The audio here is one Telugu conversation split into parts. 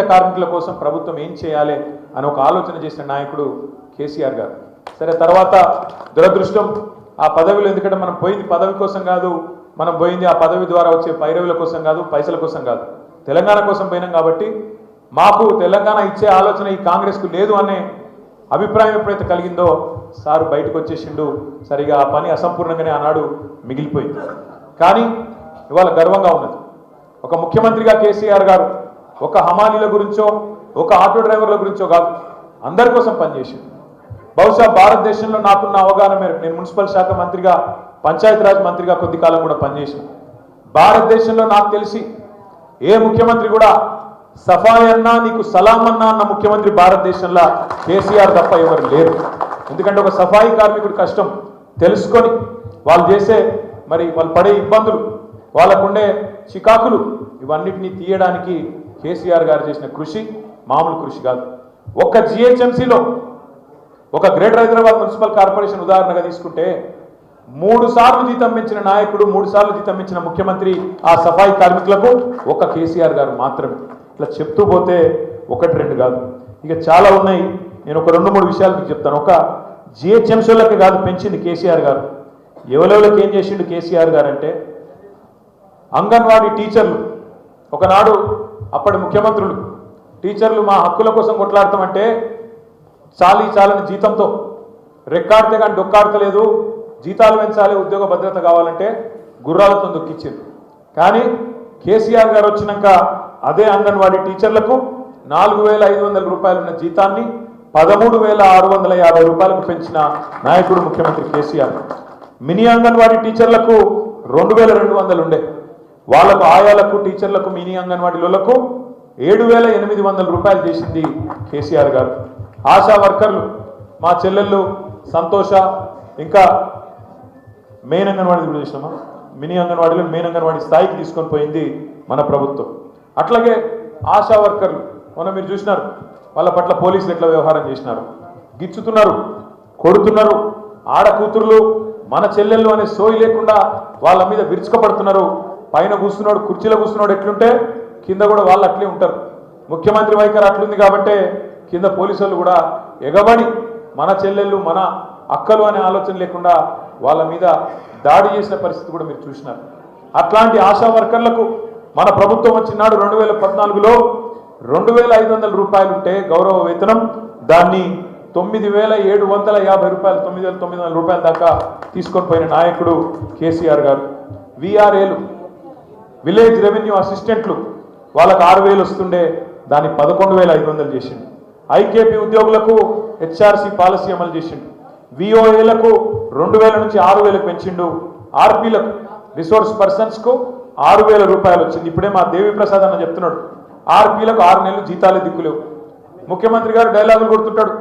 అసంఘటిత కార్మికుల కోసం ప్రభుత్వం ఏం చేయాలి అని ఒక ఆలోచన చేసిన నాయకుడు కేసీఆర్ గారు. సరే తర్వాత దురదృష్టం ఆ పదవిలో ఎందుకంటే మనం పోయింది పదవి కోసం కాదు మనం పోయింది ఆ పదవి ద్వారా వచ్చే పైరవుల కోసం కాదు పైసల కోసం కాదు. తెలంగాణ కోసం పోయినాం కాబట్టి మాకు తెలంగాణ ఇచ్చే ఆలోచన ఈ కాంగ్రెస్కు లేదు అనే అభిప్రాయం ఎప్పుడైతే కలిగిందో సారు బయటకు వచ్చేసిండు. సరిగా ఆ పని అసంపూర్ణంగానే ఆనాడు మిగిలిపోయింది. కానీ ఇవాళ గర్వంగా ఉన్నది. ఒక ముఖ్యమంత్రిగా కేసీఆర్ గారు ఒక హమాలీల గురించో ఒక ఆటో డ్రైవర్ల గురించో కాదు. అందరి కోసం పనిచేసింది బహుశా భారతదేశంలో నాకున్న అవగాహన మేరకు నేను మున్సిపల్ శాఖ మంత్రిగా పంచాయతీరాజ్ మంత్రిగా కొద్ది కాలం కూడా పనిచేసిన భారతదేశంలో నాకు తెలిసి ఏ ముఖ్యమంత్రి కూడా సఫాయి అన్నా నీకు సలాం అన్నా అన్న ముఖ్యమంత్రి భారతదేశంలో కేసీఆర్ తప్ప ఎవరు లేరు. ఎందుకంటే ఒక సఫాయి కార్మికుడి కష్టం తెలుసుకొని వాళ్ళు చేసే మరి వాళ్ళు పడే ఇబ్బందులు వాళ్ళకుండే చికాకులు ఇవన్నిటినీ తీయడానికి కేసీఆర్ గారు చేసిన కృషి మామూలు కృషి కాదు. ఒక్క జిహెచ్ఎంసీలో ఒక గ్రేటర్ హైదరాబాద్ మున్సిపల్ కార్పొరేషన్ ఉదాహరణగా తీసుకుంటే మూడు సార్లు జీతం పెంచిన నాయకుడు మూడు సార్లు జీతం పెంచిన ముఖ్యమంత్రి ఆ సఫాయి కార్మికులకు ఒక కేసీఆర్ గారు మాత్రమే. ఇట్లా చెప్తూ పోతే ఒకటి రెండు కాదు. ఇక చాలా ఉన్నాయి. నేను ఒక రెండు మూడు విషయాలు మీకు చెప్తాను. ఒక జిహెచ్ఎంసీలకి కాదు పెంచింది కేసీఆర్ గారు. ఎవరెవరికి ఏం చేసిండు కేసీఆర్ గారు అంటే అంగన్వాడీ టీచర్లు. ఒకనాడు అప్పటి ముఖ్యమంత్రులు. టీచర్లు మా హక్కుల కోసం కొట్లాడతామంటే చాలీ చాలని జీతంతో. రెక్కాడితే కానీ డొక్కాడతలేదు. జీతాలు పెంచాలి ఉద్యోగ భద్రత కావాలంటే గుర్రాలతో దుఃఖించింది కానీ కేసీఆర్ గారు వచ్చినాక అదే అంగన్వాడీ టీచర్లకు నాలుగు వేల ఐదు వందల రూపాయలు ఉన్న జీతాన్ని పదమూడు వేల ఆరు వందల యాభై రూపాయలకు పెంచిన నాయకుడు ముఖ్యమంత్రి కేసీఆర్. మినీ అంగన్వాడీ టీచర్లకు రెండు వేల రెండు వందలు ఉండే. వాళ్ళకు ఆయాలకు టీచర్లకు మినీ అంగన్వాడీలకు ఏడు వేల ఎనిమిది వందల రూపాయలు చేసింది కేసీఆర్ గారు. ఆశా వర్కర్లు మా చెల్లెళ్ళు సంతోష ఇంకా మెయిన్ అంగన్వాడీ కూడా చేసినామా? మినీ అంగన్వాడీలో మెయిన్ అంగన్వాడీ స్థాయికి తీసుకొని పోయింది మన ప్రభుత్వం. అట్లాగే ఆశా వర్కర్లు మొన్న మీరు చూసినారు వాళ్ళ పట్ల పోలీసులు ఎట్లా వ్యవహారం చేసినారు? గిచ్చుతున్నారు కొడుతున్నారు ఆడ కూతుర్లు మన చెల్లెళ్ళు అనే సోయి లేకుండా వాళ్ళ మీద విరుచుకపడుతున్నారు. పైన కూర్చున్నాడు కుర్చీలో కూర్చున్నాడు ఎట్లుంటే కింద కూడా వాళ్ళు అట్లే ఉంటారు. ముఖ్యమంత్రి వైఖరి అట్లుంది కాబట్టే కింద పోలీసులు కూడా ఎగబడి మన చెల్లెళ్ళు మన అక్కలు అనే ఆలోచన లేకుండా వాళ్ళ మీద దాడి చేసిన పరిస్థితి కూడా మీరు చూసినారు. అట్లాంటి ఆశా వర్కర్లకు మన ప్రభుత్వం వచ్చినాడు రెండు వేల పద్నాలుగులో రెండు వేల ఐదు వందల రూపాయలు ఉంటే గౌరవ వేతనం దాన్ని తొమ్మిది వేల ఏడు వందల యాభై రూపాయలు తొమ్మిది వేల తొమ్మిది వందల రూపాయల దాకా తీసుకొని పోయిన నాయకుడు కేసీఆర్ గారు. విఆర్ఏలు విలేజ్ రెవెన్యూ అసిస్టెంట్లు వాళ్ళకు ఆరు వేలు వస్తుండే దాన్ని పదకొండు వేల ఐదు వందలు చేసిండు. ఐకేపీ ఉద్యోగులకు హెచ్ఆర్సీ పాలసీ అమలు చేసిండు. విఓఏలకు రెండు వేల నుంచి ఆరు వేలకు పెంచిండు. ఆర్పీలకు రిసోర్స్ పర్సన్స్కు ఆరు వేల రూపాయలు వచ్చింది. ఇప్పుడే మా దేవి ప్రసాద్ అన్న చెప్తున్నాడు. ఆర్పీలకు ఆరు నెలలు జీతాలే దిక్కులేవు ముఖ్యమంత్రి గారు డైలాగులు కొడుతుంటాడు.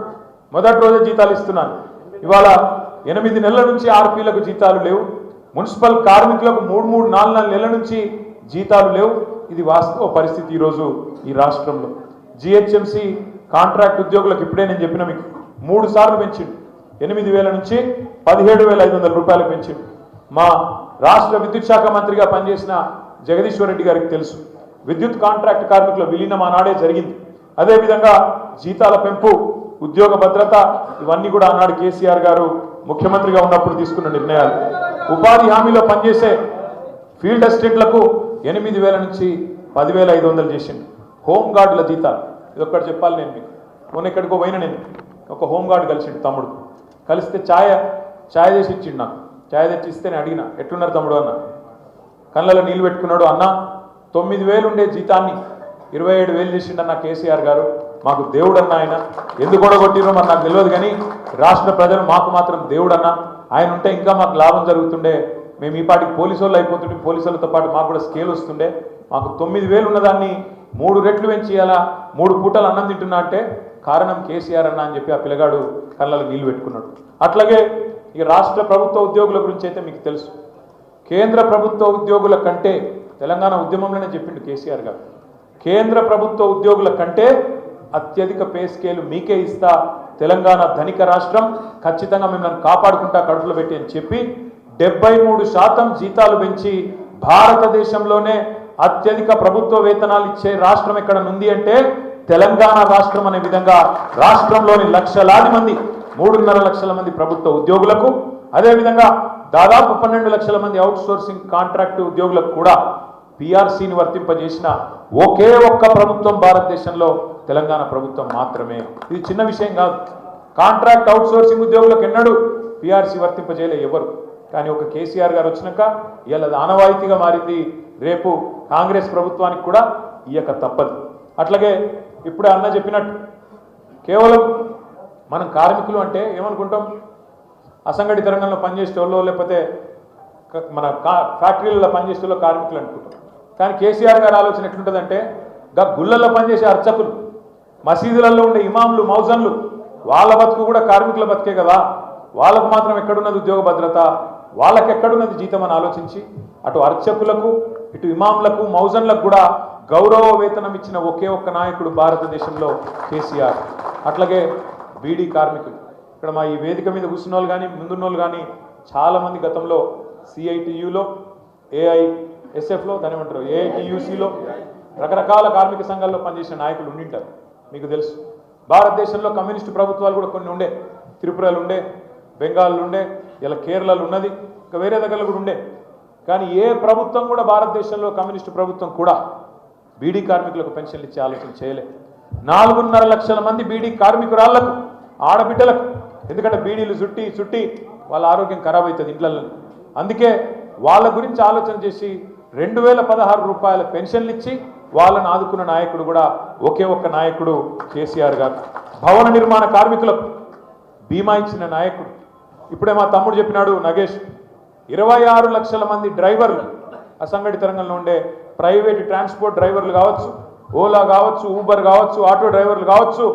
మొదటి రోజే జీతాలు ఇస్తున్నాను. ఇవాళ ఎనిమిది నెలల నుంచి ఆర్పీలకు జీతాలు లేవు. మున్సిపల్ కార్మికులకు మూడు మూడు నాలుగు నాలుగు నెలల నుంచి జీతాలు లేవు. ఇది వాస్తవ పరిస్థితి ఈరోజు ఈ రాష్ట్రంలో. జిహెచ్ఎంసి కాంట్రాక్ట్ ఉద్యోగులకు ఇప్పుడే నేను చెప్పిన మీకు మూడు సార్లు పెంచిండు. ఎనిమిది వేల నుంచి పదిహేడు వేల ఐదు వందల రూపాయలు పెంచిండు. మా రాష్ట్ర విద్యుత్ శాఖ మంత్రిగా పనిచేసిన జగదీశ్వర్ రెడ్డి గారికి తెలుసు. విద్యుత్ కాంట్రాక్ట్ కార్మికుల విలీనం ఆనాడే జరిగింది. అదేవిధంగా జీతాల పెంపు ఉద్యోగ భద్రత ఇవన్నీ కూడా ఆనాడు కేసీఆర్ గారు ముఖ్యమంత్రిగా ఉన్నప్పుడు తీసుకున్న నిర్ణయాలు. ఉపాధి హామీలో పనిచేసే ఫీల్డ్ అసిస్టెంట్లకు ఎనిమిది వేల నుంచి పదివేల ఐదు వందలు చేసిండు. హోమ్ గార్డుల జీతాలు. ఇది ఒక్కటి చెప్పాలి నేను మీకు. మొన్న ఎక్కడికో పోయిన నేను ఒక హోమ్ కలిసిండు తమ్ముడు. కలిస్తే ఛాయ ఛాయ్ చేసి ఇచ్చిండు నాకు. ఛాయ్ తెచ్చి ఇస్తే నేను అడిగిన ఎట్లున్నారు తమ్ముడు? అన్న. కళ్ళలో నీళ్ళు పెట్టుకున్నాడు అన్న. తొమ్మిది వేలు ఉండే జీతాన్ని ఇరవై ఏడు వేలు చేసిండన్న కేసీఆర్ గారు. మాకు దేవుడు అన్న ఆయన. ఎందుకు కొట్టిరో మరి నాకు తెలియదు కానీ రాష్ట్ర ప్రజలు మాకు మాత్రం దేవుడు అన్న ఆయన ఉంటే ఇంకా మాకు లాభం జరుగుతుండే. మేము ఈ పాటికి పోలీసు వాళ్ళు అయిపోతుంటే పోలీసు వాళ్ళతో పాటు మాకు కూడా స్కేల్ వస్తుండే. మాకు తొమ్మిది వేలు ఉన్నదాన్ని మూడు రెట్లు పెంచేయాలా మూడు పూటలు అన్నం తింటున్నా అంటే కారణం కేసీఆర్ అన్న అని చెప్పి ఆ పిల్లగాడు కళ్ళలో నీళ్ళు పెట్టుకున్నాడు. అట్లాగే ఇక రాష్ట్ర ప్రభుత్వ ఉద్యోగుల గురించి అయితే మీకు తెలుసు. కేంద్ర ప్రభుత్వ ఉద్యోగుల కంటే తెలంగాణ ఉద్యమంలోనే చెప్పిండు కేసీఆర్ గారు కేంద్ర ప్రభుత్వ ఉద్యోగుల కంటే అత్యధిక పే స్కేలు మీకే ఇస్తా తెలంగాణ ధనిక రాష్ట్రం ఖచ్చితంగా మిమ్మల్ని కాపాడుకుంటా కడుపులో పెట్టి అని చెప్పి డెబ్బై మూడు శాతం జీతాలు పెంచి భారతదేశంలోనే అత్యధిక ప్రభుత్వ వేతనాలు ఇచ్చే రాష్ట్రం ఎక్కడ ఉంది అంటే తెలంగాణ రాష్ట్రం అనే విధంగా రాష్ట్రంలోని లక్షలాది మంది మూడున్నర లక్షల మంది ప్రభుత్వ ఉద్యోగులకు అదేవిధంగా దాదాపు పన్నెండు లక్షల మంది అవుట్ సోర్సింగ్ కాంట్రాక్ట్ ఉద్యోగులకు కూడా పిఆర్సీని వర్తింపజేసిన ఒకే ఒక్క ప్రభుత్వం భారతదేశంలో తెలంగాణ ప్రభుత్వం మాత్రమే. ఇది చిన్న విషయం కాదు. కాంట్రాక్ట్ అవుట్ సోర్సింగ్ ఉద్యోగులకు ఎన్నడూ పిఆర్సీ వర్తింపజేయలే ఎవరు. కానీ ఒక కేసీఆర్ గారు వచ్చినాక ఇవాళ ఆనవాయితీగా మారింది. రేపు కాంగ్రెస్ ప్రభుత్వానికి కూడా ఇయ్యక తప్పదు. అట్లాగే ఇప్పుడే అన్న చెప్పినట్టు కేవలం మనం కార్మికులు అంటే ఏమనుకుంటాం? అసంఘటిత రంగంలో పనిచేసే వాళ్ళు లేకపోతే మన కా- ఫ్యాక్టరీలలో పనిచేసే కార్మికులు అనుకుంటాం. కానీ కేసీఆర్ గారు ఆలోచన ఎట్లుంటుందంటే గా గుళ్ళల్లో పనిచేసే అర్చకులు మసీదులలో ఉండే ఇమాంలు మౌజన్లు వాళ్ళ బతుకు కూడా కార్మికుల బతికే కదా. వాళ్ళకు మాత్రం ఎక్కడున్నది ఉద్యోగ భద్రత? వాళ్ళకి ఎక్కడున్నది జీతం అని ఆలోచించి అటు అర్చకులకు ఇటు ఇమాంలకు మౌజన్లకు కూడా గౌరవ వేతనం ఇచ్చిన ఒకే ఒక్క నాయకుడు భారతదేశంలో కేసీఆర్. అట్లాగే బీడీ కార్మికులు. ఇక్కడ మా ఈ వేదిక మీద కూర్చున్న వాళ్ళు కానీ ముందున్న వాళ్ళు కానీ చాలామంది గతంలో సిఐటియులో ఏఐ ఎస్ఎఫ్లో దాని ఏమంటారు ఏఐటియుసిలో రకరకాల కార్మిక సంఘాల్లో పనిచేసిన నాయకులు ఉండింటారు. మీకు తెలుసు. భారతదేశంలో కమ్యూనిస్టు ప్రభుత్వాలు కూడా కొన్ని ఉండే త్రిపురలు ఉండే బెంగాల్లో ఉండే ఇలా కేరళలో ఉన్నది ఇంకా వేరే దగ్గరలో కూడా ఉండే. కానీ ఏ ప్రభుత్వం కూడా భారతదేశంలో కమ్యూనిస్టు ప్రభుత్వం కూడా బీడీ కార్మికులకు పెన్షన్లు ఇచ్చే ఆలోచన చేయలే. నాలుగున్నర లక్షల మంది బీడీ కార్మికురాళ్ళకు ఆడబిడ్డలకు ఎందుకంటే బీడీలు చుట్టి చుట్టి వాళ్ళ ఆరోగ్యం ఖరాబ్ అవుతుంది ఇండ్లలో అందుకే వాళ్ళ గురించి ఆలోచన చేసి రెండు వేల పదహారు రూపాయల పెన్షన్లు ఇచ్చి వాళ్ళని ఆదుకున్న నాయకుడు కూడా ఒకే ఒక్క నాయకుడు కేసీఆర్ గారు. భవన నిర్మాణ కార్మికులకు బీమా ఇచ్చిన నాయకుడు ఇప్పుడే మా తమ్ముడు చెప్పినాడు నగేష్ ఇరవై ఆరు లక్షల మంది డ్రైవర్లు అసంఘటిత రంగంలో ఉండే ప్రైవేట్ ట్రాన్స్పోర్ట్ డ్రైవర్లు కావచ్చు ఓలా కావచ్చు ఊబర్ కావచ్చు ఆటో డ్రైవర్లు కావచ్చు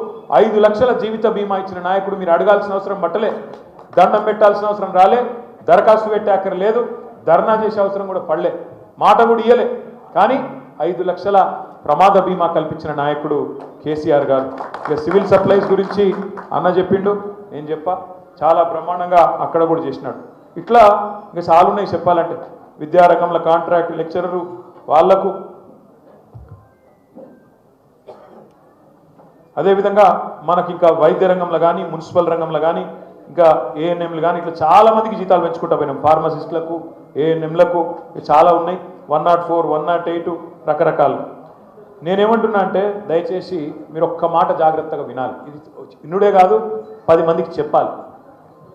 ఐదు లక్షల జీవిత బీమా ఇచ్చిన నాయకుడు మీరు అడగాల్సిన అవసరం పట్టలే. దండం పెట్టాల్సిన అవసరం రాలే. దరఖాస్తు పెట్టే అక్కర లేదు. ధర్నా చేసే అవసరం కూడా పడలే. మాట కూడా ఇయ్యలే. కానీ ఐదు లక్షల ప్రమాద బీమా కల్పించిన నాయకుడు కేసీఆర్ గారు ఇక సివిల్ సప్లైస్ గురించి అన్న చెప్పిండు. నేను చెప్పా? చాలా బ్రహ్మాండంగా అక్కడ కూడా చేసినాడు. ఇట్లా ఇంకా చాలా ఉన్నాయి చెప్పాలంటే. విద్యారంగంలో కాంట్రాక్ట్ లెక్చరరు వాళ్ళకు అదేవిధంగా మనకి ఇంకా వైద్య రంగంలో కానీ మున్సిపల్ రంగంలో కానీ ఇంకా ఏఎన్ఎంలు కానీ ఇట్లా చాలా మందికి జీతాలు పెంచుకుంటా పోయినాం. ఫార్మసిస్టులకు ఏఎన్ఎంలకు చాలా ఉన్నాయి. One not four one not eight రకరకాలు. నేనేమంటున్నా అంటే దయచేసి మీరు ఒక్క మాట జాగ్రత్తగా వినాలి. ఇది ఇన్నుడే కాదు పది మందికి చెప్పాలి.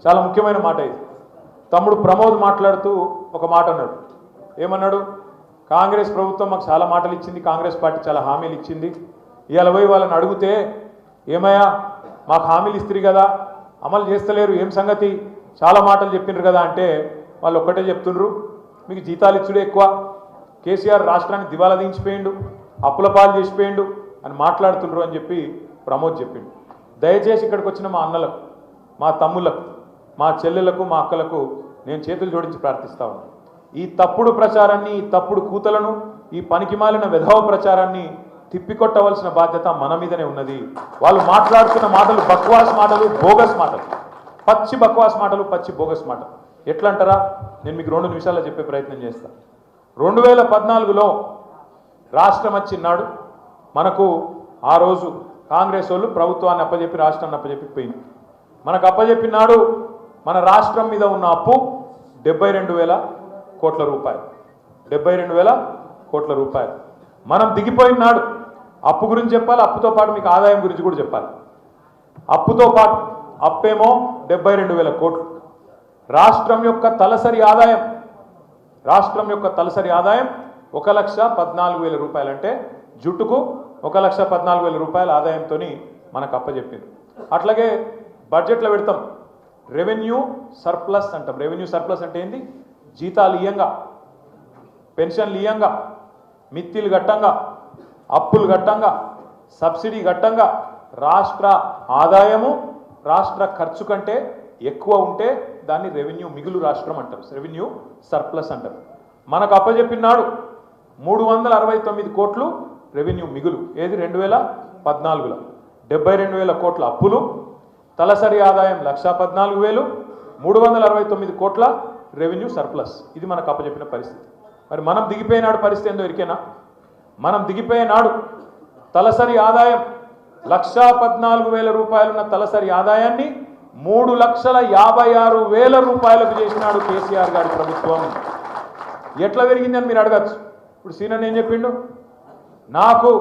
చాలా ముఖ్యమైన మాట ఇది. తమ్ముడు ప్రమోద్ మాట్లాడుతూ ఒక మాట అన్నాడు. ఏమన్నాడు? కాంగ్రెస్ ప్రభుత్వం మాకు చాలా మాటలు ఇచ్చింది కాంగ్రెస్ పార్టీ చాలా హామీలు ఇచ్చింది. ఇవాళ పోయి వాళ్ళని అడిగితే ఏమయ్యా మాకు హామీలు ఇస్త్రీ కదా అమలు చేస్తలేరు ఏం సంగతి? చాలా మాటలు చెప్పిండ్రు కదా అంటే వాళ్ళు ఒక్కటే చెప్తుండ్రు మీకు జీతాలు ఇచ్చుడే ఎక్కువ. కేసీఆర్ రాష్ట్రాన్ని దివాలా దించిపోయిండు అప్పుల పాలు చేసిపోయిండు అని మాట్లాడుతుండ్రు అని చెప్పి ప్రమోద్ చెప్పిండు. దయచేసి ఇక్కడికి వచ్చిన మా అన్నలకు మా తమ్ముళ్ళకు మా చెల్లెలకు మా అక్కలకు నేను చేతులు జోడించి ప్రార్థిస్తా ఉన్నాను ఈ తప్పుడు ప్రచారాన్ని ఈ తప్పుడు కూతలను ఈ పనికిమాలిన విధవ ప్రచారాన్ని తిప్పికొట్టవలసిన బాధ్యత మన మీదనే ఉన్నది. వాళ్ళు మాట్లాడుతున్న మాటలు బక్వాస్ మాటలు బోగస్ మాటలు. పచ్చి బక్వాస్ మాటలు పచ్చి బోగస్ మాటలు. ఎట్లా అంటారా నేను మీకు రెండు నిమిషాల్లో చెప్పే ప్రయత్నం చేస్తాను రెండు వేల పద్నాలుగులో రాష్ట్రం వచ్చినాడు. మనకు ఆ రోజు కాంగ్రెస్ వాళ్ళు ప్రభుత్వాన్ని అప్పచెప్పి రాష్ట్రాన్ని అప్పచెప్పి పోయింది మనకు అప్పచెప్పినాడు మన రాష్ట్రం మీద ఉన్న అప్పు డెబ్బై రెండు వేల కోట్ల రూపాయలు. డెబ్బై రెండు వేల కోట్ల రూపాయలు. మనం దిగిపోయినాడు అప్పు గురించి చెప్పాలి? అప్పుతో పాటు మీకు ఆదాయం గురించి కూడా చెప్పాలి? అప్పుతో పాటు అప్పేమో డెబ్బై రెండు వేల కోట్లు. రాష్ట్రం యొక్క తలసరి ఆదాయం రాష్ట్రం యొక్క తలసరి ఆదాయం ఒక లక్ష పద్నాలుగు వేల రూపాయలు అంటే జుట్టుకు ఒక లక్ష పద్నాలుగు వేల రూపాయల ఆదాయంతో మనకు అప్పచెప్పింది అట్లాగే బడ్జెట్లో పెడతాం. రెవెన్యూ సర్ప్లస్ అంటాం. రెవెన్యూ సర్ప్లస్ అంటే ఏంది? జీతాలు ఇయ్యంగా పెన్షన్లు ఇయ్యంగా మిత్తిలు ఘట్టంగా అప్పులు గట్టంగా సబ్సిడీ ఘట్టంగా రాష్ట్ర ఆదాయము రాష్ట్ర ఖర్చు కంటే ఎక్కువ ఉంటే దాన్ని రెవెన్యూ మిగులు రాష్ట్రం అంటారు రెవెన్యూ సర్ప్లస్ అంటారు మనకు అప్పచెప్పినాడు మూడు వందల అరవై తొమ్మిది కోట్లు రెవెన్యూ మిగులు. ఏది? రెండు వేల పద్నాలుగులో. డెబ్బై రెండు వేల కోట్ల అప్పులు తలసరి ఆదాయం లక్షా పద్నాలుగు వేలు మూడు వందల అరవై తొమ్మిది కోట్ల రెవెన్యూ సర్ప్లస్ ఇది మనకు అప్పచెప్పిన పరిస్థితి. మరి మనం దిగిపోయినాడు పరిస్థితి ఏందో ఇరికేనా? మనం దిగిపోయినాడు తలసరి ఆదాయం లక్షా పద్నాలుగు వేల రూపాయలున్న తలసరి ఆదాయాన్ని మూడు లక్షల యాభై ఆరు వేల రూపాయలకు చేసినాడు కేసీఆర్ గారి ప్రభుత్వం. ఎట్లా పెరిగిందని మీరు అడగచ్చు. ఇప్పుడు సీనియర్ ఏం చెప్పిండు? నాకు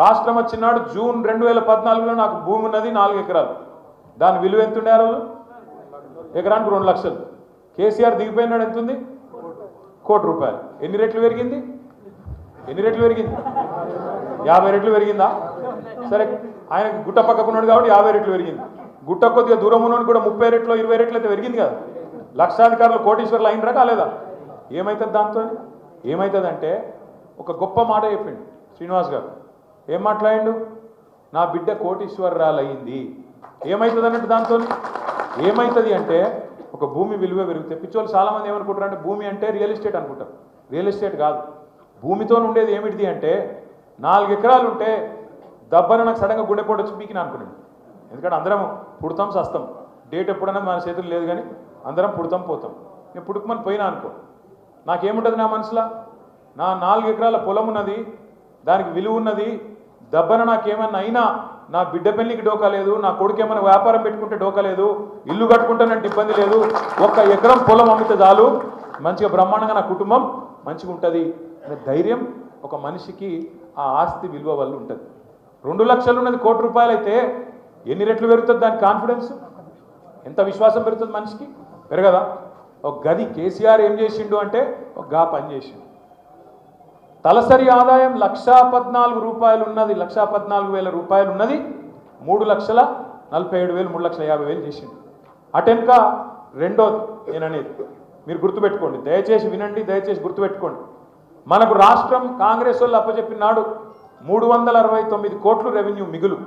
రాష్ట్రం వచ్చినాడు జూన్ రెండు వేల పద్నాలుగులో నాకు భూమి ఉన్నది నాలుగు ఎకరాలు. దాని విలువ ఎంత ఉండే రోజు? ఎకరానికి రెండు లక్షలు. కేసీఆర్ దిగిపోయినాడు ఎంత ఉంది కోటి రూపాయలు. ఎన్ని రెట్లు పెరిగింది? ఎన్ని రెట్లు పెరిగింది? యాభై రెట్లు పెరిగిందా? సరే ఆయన గుట్ట పక్కకు ఉన్నాడు కాబట్టి యాభై రెట్లు పెరిగింది. గుట్ట కొద్దిగా దూరం ఉన్నాడు కూడా ముప్పై రెట్లు ఇరవై రెట్లు అయితే పెరిగింది కదా. లక్షాధికారులు కోటీశ్వర్లు అయినరా కాలేదా? ఏమవుతుంది దాంతో ఏమవుతుందంటే ఒక గొప్ప మాట చెప్పిండు శ్రీనివాస్ గారు. ఏం మాట్లాడిండు? నా బిడ్డ కోటీశ్వరరాలు అయింది ఏమవుతుంది అన్నట్టు దాంతో? ఏమవుతుంది అంటే ఒక భూమి విలువ పెరిగితే పిచ్చోళ్ళు చాలామంది ఏమనుకుంటారు అంటే భూమి అంటే రియల్ ఎస్టేట్ అనుకుంటారు. రియల్ ఎస్టేట్ కాదు. భూమితో ఉండేది ఏమిటిది అంటే నాలుగు ఎకరాలు ఉంటే దబ్బన నాకు సడన్గా గుండెపోటు వచ్చి పీకిన అనుకున్నాను ఎందుకంటే అందరం పుడతాం సస్తాం. డేట్ ఎప్పుడన్నా మన చేతులు లేదు కానీ అందరం పుడతాం పోతాం. నేను పుడుకుమని పోయినా అనుకో. నాకేముంటుంది నా మనసులో? నా నాలుగు ఎకరాల పొలం ఉన్నది దానికి విలువ ఉన్నది దబ్బన నాకేమన్నా అయినా నా బిడ్డ పెళ్ళికి డోకా లేదు నా కొడుకు ఏమైనా వ్యాపారం పెట్టుకుంటే డోకా లేదు ఇల్లు కట్టుకుంటానంటే ఇబ్బంది లేదు ఒక్క ఎకరం పొలం అమ్మితే చాలు. మంచిగా బ్రహ్మాండంగా నా కుటుంబం మంచిగా ఉంటుంది అనే ధైర్యం ఒక మనిషికి ఆ ఆస్తి విలువ వల్ల ఉంటుంది. రెండు లక్షలు ఉన్నది కోటి రూపాయలు అయితే ఎన్ని రెట్లు పెరుగుతుంది దాని కాన్ఫిడెన్స్? ఎంత విశ్వాసం పెరుగుతుంది మనిషికి? పెరగదా? ఒక గది కేసీఆర్ ఏం చేసిండు అంటే ఒక గా పని చేసిండు. తలసరి ఆదాయం లక్షా పద్నాలుగు రూపాయలు ఉన్నది లక్షా పద్నాలుగు వేల రూపాయలు ఉన్నది మూడు లక్షల నలభై ఏడు వేలు మూడు లక్షల యాభై వేలు చేసింది అటెంక రెండోది నేననేది మీరు గుర్తుపెట్టుకోండి. దయచేసి వినండి దయచేసి గుర్తుపెట్టుకోండి. మనకు రాష్ట్రం కాంగ్రెస్ వాళ్ళు అప్పచెప్పినాడు మూడు వందల అరవై తొమ్మిది కోట్లు రెవెన్యూ మిగులు.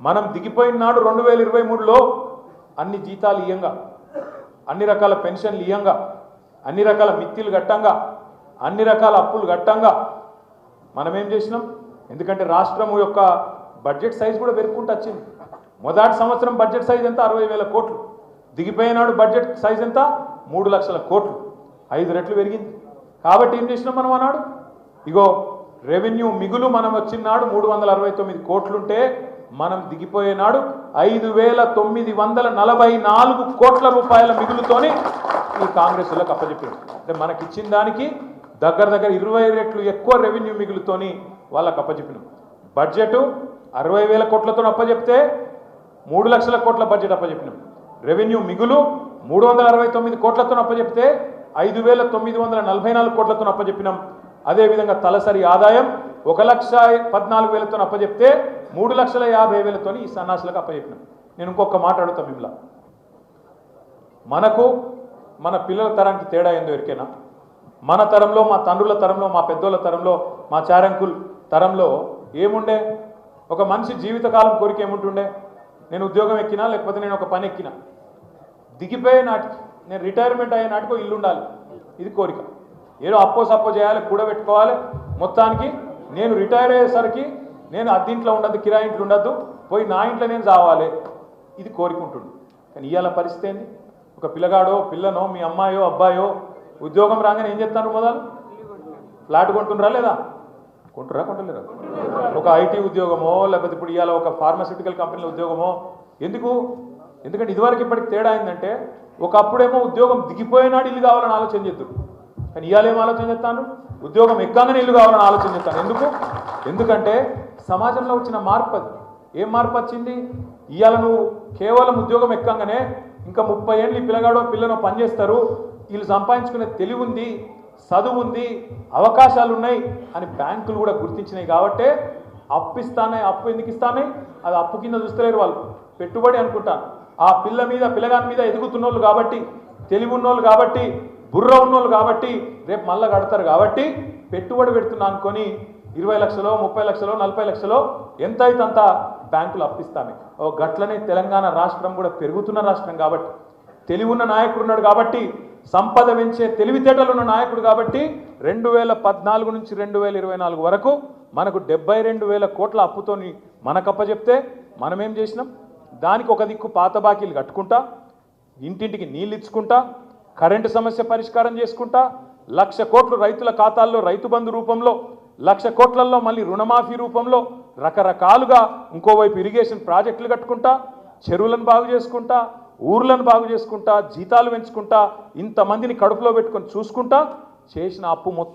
మనం దిగిపోయిన నాడు రెండు వేల ఇరవై మూడులో అన్ని జీతాలు ఇయ్యంగా. అన్ని రకాల పెన్షన్లు ఇయ్యంగా. అన్ని రకాల మిత్తిలు గట్టంగా అన్ని రకాల అప్పులు గట్టంగా మనం ఏం చేసినాం? ఎందుకంటే రాష్ట్రం యొక్క బడ్జెట్ సైజ్ కూడా పెరుగుకుంటూ వచ్చింది. మొదటి సంవత్సరం బడ్జెట్ సైజ్ ఎంత? అరవై వేల కోట్లు. దిగిపోయినాడు బడ్జెట్ సైజ్ ఎంత? మూడు లక్షల కోట్లు. ఐదు రెట్లు పెరిగింది. కాబట్టి ఏం చేసినాం మనం అన్నాడు ఇగో రెవెన్యూ మిగులు మనం వచ్చినాడు మూడు వందల అరవై తొమ్మిది కోట్లుంటే మనం దిగిపోయేనాడు ఐదు వేల తొమ్మిది వందల నలభై నాలుగు కోట్ల రూపాయల మిగులుతోని ఈ కాంగ్రెస్లకు అప్పచెప్పాడు. అంటే మనకి ఇచ్చిన దానికి దగ్గర దగ్గర ఇరవై రెట్లు ఎక్కువ రెవెన్యూ మిగులుతోని వాళ్ళకు అప్పచెప్పినాం బడ్జెట్ అరవై వేల కోట్లతో అప్పచెప్తే మూడు లక్షల కోట్ల బడ్జెట్ అప్పచెప్పినాం రెవెన్యూ మిగులు మూడు వందల అరవై తొమ్మిది కోట్లతో అప్పచెప్తే ఐదు వేల తొమ్మిది వందల నలభై నాలుగు కోట్లతో అప్పచెప్పినాం అదేవిధంగా తలసరి ఆదాయం ఒక లక్ష పద్నాలుగు వేలతో అప్పచెప్తే మూడు లక్షల యాభై వేలతో ఈ సన్నాసులకు అప్పచెప్పినాం నేను ఇంకొక మాట అడుగుతాం మిమ్మల్ని మనకు మన పిల్లల తరానికి తేడా ఏందో ఎరికేనా మన తరంలో మా తండ్రుల తరంలో మా పెద్దోళ్ళ తరంలో మా చారంకుల్ తరంలో ఏముండే? ఒక మనిషి జీవితకాలం కోరిక ఏముంటుండే? నేను ఉద్యోగం ఎక్కినా లేకపోతే నేను ఒక పని ఎక్కినా. దిగిపోయే నాటికి నేను రిటైర్మెంట్ అయ్యే నాటికో ఇల్లు ఉండాలి ఇది కోరిక. ఏదో అప్పో సప్పో చేయాలి కూడబెట్టుకోవాలి మొత్తానికి నేను రిటైర్ అయ్యేసరికి నేను అద్దీంట్లో ఉండద్దు కిరాయి ఇంట్లో ఉండద్దు పోయి నా ఇంట్లో నేను చావాలి. ఇది కోరిక ఉంటుంది కానీ ఇవాళ పరిస్థితి ఏంది? ఒక పిల్లగాడో పిల్లనో మీ అమ్మాయో అబ్బాయో ఉద్యోగం రాగానే ఏం చెప్తారు మొదలు ఫ్లాట్ కొంటుండ్రా లేదా? కొంటురా కొంటలేరా? ఒక ఐటీ ఉద్యోగమో లేకపోతే ఇప్పుడు ఇవాళ ఒక ఫార్మాసిటికల్ కంపెనీలో ఉద్యోగమో ఎందుకు? ఎందుకంటే ఇదివరకు ఇప్పటికి తేడా ఏంటంటే ఒకప్పుడేమో ఉద్యోగం దిగిపోయినాడు ఇల్లు కావాలని ఆలోచన చేద్దాం కానీ ఇవాళ ఏం ఆలోచన చేస్తాను ఉద్యోగం ఎక్కగానే ఇల్లు కావాలని ఆలోచన చేస్తాను ఎందుకు? ఎందుకంటే సమాజంలో వచ్చిన మార్పు అది. ఏం మార్పు వచ్చింది? ఇవాళ నువ్వు కేవలం ఉద్యోగం ఎక్కంగానే ఇంకా ముప్పై ఏళ్ళు ఈ పిల్లగాడో పిల్లనో పనిచేస్తారు వీళ్ళు సంపాదించుకునే తెలివి ఉంది చదువు ఉంది అవకాశాలు ఉన్నాయి అని బ్యాంకులు కూడా గుర్తించినాయి కాబట్టే అప్పు ఇస్తానే అప్పు ఎందుకు ఇస్తానే? అది అప్పు కింద చూస్తలేరు వాళ్ళు. పెట్టుబడి అనుకుంటాను ఆ పిల్ల మీద పిల్లగాని మీద ఎదుగుతున్నోళ్ళు కాబట్టి తెలివి ఉన్నోళ్ళు కాబట్టి బుర్ర ఉన్నోళ్ళు కాబట్టి రేపు మళ్ళా కడతారు కాబట్టి పెట్టుబడి పెడుతున్నా అనుకొని ఇరవై లక్షలో ముప్పై లక్షలో నలభై లక్షలో ఎంత అయితే అంత బ్యాంకులు అప్పిస్తామే ఓ గట్లనే తెలంగాణ రాష్ట్రం కూడా పెరుగుతున్న రాష్ట్రం కాబట్టి. తెలివి ఉన్న నాయకుడు ఉన్నాడు కాబట్టి సంపద పెంచే తెలివితేటలు ఉన్న నాయకుడు కాబట్టి రెండు వేల పద్నాలుగు నుంచి రెండు వేల ఇరవై నాలుగు వరకు మనకు డెబ్బై రెండు వేల కోట్ల అప్పుతోని మనకప్ప చెప్తే చేసినాం? దానికి ఒక దిక్కు పాత బాకీలు కట్టుకుంటా ఇంటింటికి నీళ్ళు ఇచ్చుకుంటా కరెంటు సమస్య పరిష్కారం చేసుకుంటా లక్ష కోట్లు రైతుల ఖాతాల్లో రైతు బంధు రూపంలో లక్ష కోట్లలో మళ్ళీ రుణమాఫీ రూపంలో రకరకాలుగా ఇంకోవైపు ఇరిగేషన్ ప్రాజెక్టులు కట్టుకుంటా చెరువులను బాగు చేసుకుంటా ఊర్లను బాగు చేసుకుంటా జీతాలు పెంచుకుంటా ఇంతమందిని కడుపులో పెట్టుకొని చూసుకుంటా చేసిన అప్పు మొత్తం